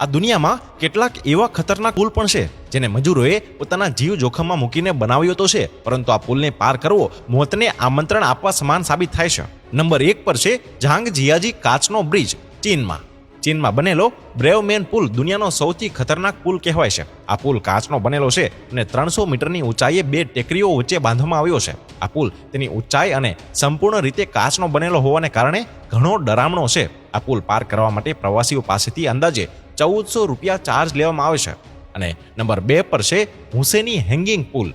આ દુનિયામાં કેટલાક એવા ખતરનાક પુલ પણ છે, જેને મજૂરોએ પોતાના જીવ જોખમમાં મૂકીને બનાવ્યો તો છે, પરંતુ આ પુલને પાર કરવો મોતને આમંત્રણ આપવા સમાન સાબિત થાય છે. નંબર એક પર છે ઝાંગ જિયાજી કાચનો બ્રિજ, ચીનમાં. ચીનમાં બનેલો બ્રેવમેન પુલ દુનિયાનો સૌથી ખતરનાક પુલ કહેવાય છે. આ પુલ કાચનો બનેલો છે અને ત્રણસો મીટરની ઊંચાઈએ બે ટેકરીઓ વચ્ચે બાંધવામાં આવ્યો છે. આ પુલ તેની ઊંચાઈ અને સંપૂર્ણ રીતે કાચનો બનેલો હોવાને કારણે ઘણો ડરામણો છે. આ પુલ પાર કરવા માટે પ્રવાસીઓ પાસેથી અંદાજે ચૌદસો રૂપિયા ચાર્જ લેવામાં આવે છે. અને નંબર બે પર છે હુસેની હેંગિંગ પુલ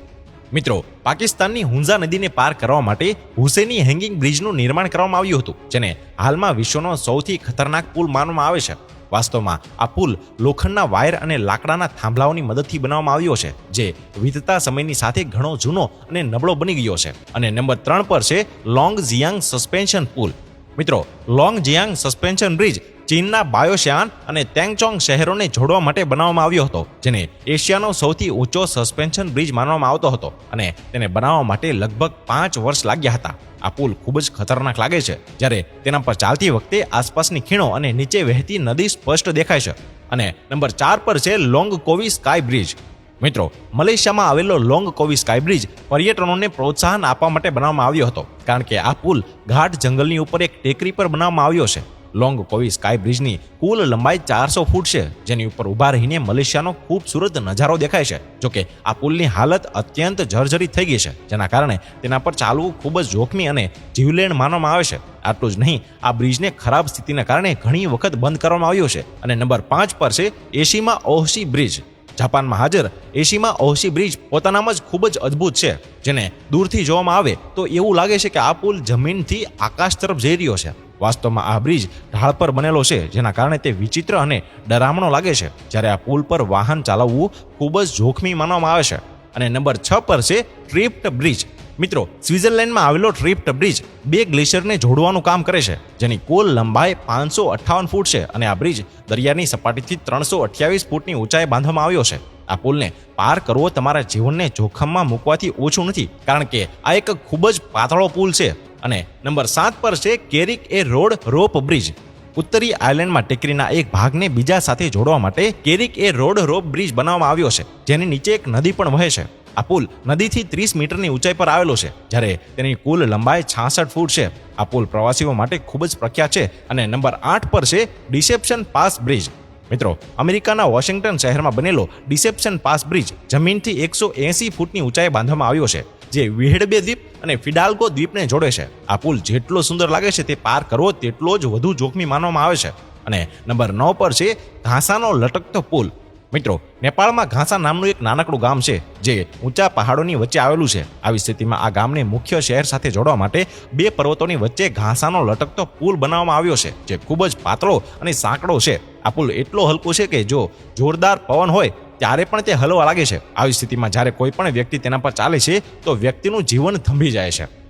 મિત્રો, પાકિસ્તાનની હુંઝા નદીને પાર કરવા માટે હુસેની હેંગિંગ બ્રિજનું નિર્માણ કરવામાં આવ્યું હતું, જેને હાલમાં વિશ્વનો સૌથી ખતરનાક પુલ માનવામાં આવે છે. વાસ્તવમાં આ પુલ લોખંડના વાયર અને લાકડાના થાંભલાઓની મદદથી બનાવવામાં આવ્યો છે, જે વીતતા સમયની સાથે ઘણો જૂનો અને નબળો બની ગયો છે. અને નંબર ત્રણ પર છે લોંગ ઝિયાંગ સસ્પેન્શન પુલ. મિત્રો, લોંગ જિયાંગ સસ્પેન્શન બ્રિજ ચીનના બાયોશ્યાન અને તેંગચોંગ શહેરોને જોડવા માટે બનાવવામાં આવ્યો હતો, જેને એશિયાનો સૌથી ઊંચો સસ્પેન્શન બ્રિજ માનવામાં આવતો હતો અને તેને બનાવવા માટે લગભગ પાંચ વર્ષ લાગ્યા હતા. આ પુલ ખૂબ જ ખતરનાક લાગે છે, જ્યારે તેના પર ચાલતી વખતે આસપાસની ખીણો અને નીચે વહેતી નદી સ્પષ્ટ દેખાય છે. અને નંબર ચાર પર છે લોંગ કોવી સ્કાય બ્રિજ. મિત્રો, મલેશિયામાં આવેલો લોંગ કોવી સ્કાય બ્રિજ પર્યટનોને પ્રોત્સાહન આપવા માટે બનાવવામાં આવ્યો હતો. કારણ કે આ પુલ ઘાટ જંગલની ઉપર એક ટેકરી પર બનાવવામાં આવ્યો છે. લોંગ કોવી સ્કાય બ્રિજની કુલ લંબાઈ ચારસો ફૂટ છે, જેની ઉપર ઊભા રહીને મલેશિયાનો ખૂબસૂરત નજારો દેખાય છે. જોકે, આ પુલની હાલત અત્યંત જર્જરિત થઈ ગઈ છે, જેના કારણે તેના પર ચાલવું ખૂબ જ જોખમી અને જીવલેણ માનવામાં આવે છે. આટલું જ નહીં, આ બ્રિજને ખરાબ સ્થિતિના કારણે ઘણી વખત બંધ કરવામાં આવ્યો છે. અને નંબર પાંચ પર છે, એશીમાં ઓહસી બ્રિજ. જાપાનમાં હાજર એશીમાં ઓહશી બ્રિજ પોતાનામાં જ ખૂબ જ અદ્ભુત છે. જેને દૂરથી જોવામાં આવે તો એવું લાગે છે કે આ પુલ જમીનથી આકાશ તરફ જઈ રહ્યો છે. વાસ્તવમાં આ બ્રિજ ઢાળ પર બનેલો છે, જેના કારણે તે વિચિત્ર અને ડરામણો લાગે છે. જ્યારે આ પુલ પર વાહન ચલાવવું ખૂબ જ જોખમી માનવામાં આવે છે. અને નંબર છ પર છે ટ્રિપ્ટ બ્રિજ મિત્રો, સ્વિટ્ઝરલેન્ડમાં આવેલો ટ્રિપ્ટ બ્રિજ બે ગ્લેશિયરને જોડવાનું કામ કરે છે, જેની કુલ લંબાઈ પાંચસો અઠ્ઠાવન ફૂટ છે અને આ બ્રિજ દરિયાની સપાટીથી ત્રણસો અઠ્યાવીસ ફૂટની ઊંચાઈ બાંધવામાં આવ્યો છે. આ પુલને પાર કરવો તમારા જીવનને જોખમમાં મૂકવાથી ઓછું નથી, કારણ કે આ એક ખૂબ જ પાતળો પુલ છે અને નંબર સાત પર છે કેરિક એ રોડ રોપ બ્રિજ. ઉત્તરી આયર્લેન્ડમાં ટેકરીના એક ભાગને બીજા સાથે જોડવા માટે કેરિક એ રોડ રોપ બ્રિજ બનાવવામાં આવ્યો છે, જેની નીચે એક નદી પણ વહે છે. આ પુલ નદીથી ત્રીસ મીટરની ઊંચાઈ પર આવેલો છે, જ્યારે તેની કુલ લંબાઈ છાસઠ ફૂટ છે. આ પુલ પ્રવાસીઓ માટે ખૂબ જ પ્રખ્યાત છે અને નંબર આઠ પર છે ડિસેપ્શન પાસ બ્રિજ. મિત્રો, અમેરિકાના વોશિંગ્ટન શહેરમાં બનેલો ડિસેપ્શન પાસ બ્રિજ જમીનથી એકસો એંસી ફૂટની ઊંચાઈ બાંધવામાં આવ્યો છે, જે વિહેડબે દ્વીપ અને ફિડાલ્ગો દ્વીપને જોડે છે. આ પુલ જેટલો સુંદર લાગે છે તે પાર કરવો તેટલો જ વધુ જોખમી માનવામાં આવે છે. અને નંબર નવ પર છે ઘાસાનો લટકતો પુલ. મિત્રો, નેપાળમાં ઘાસા નામનું એક નાનકડું ગામ છે, જે ઊંચા પહાડોની વચ્ચે આવેલું છે. આવી સ્થિતિમાં આ ગામને મુખ્ય શહેર સાથે જોડવા માટે બે પર્વતોની વચ્ચે ઘાસાનો લટકતો પુલ બનાવવામાં આવ્યો છે, જે ખૂબ જ પાતળો અને સાંકડો છે. આ પુલ એટલો હલકો છે કે જો જોરદાર પવન હોય, ત્યારે પણ તે હલવા લાગે છે. આવી સ્થિતિમાં જ્યારે કોઈ પણ વ્યક્તિ તેના પર ચાલે છે, તો વ્યક્તિનું જીવન થંભી જાય છે.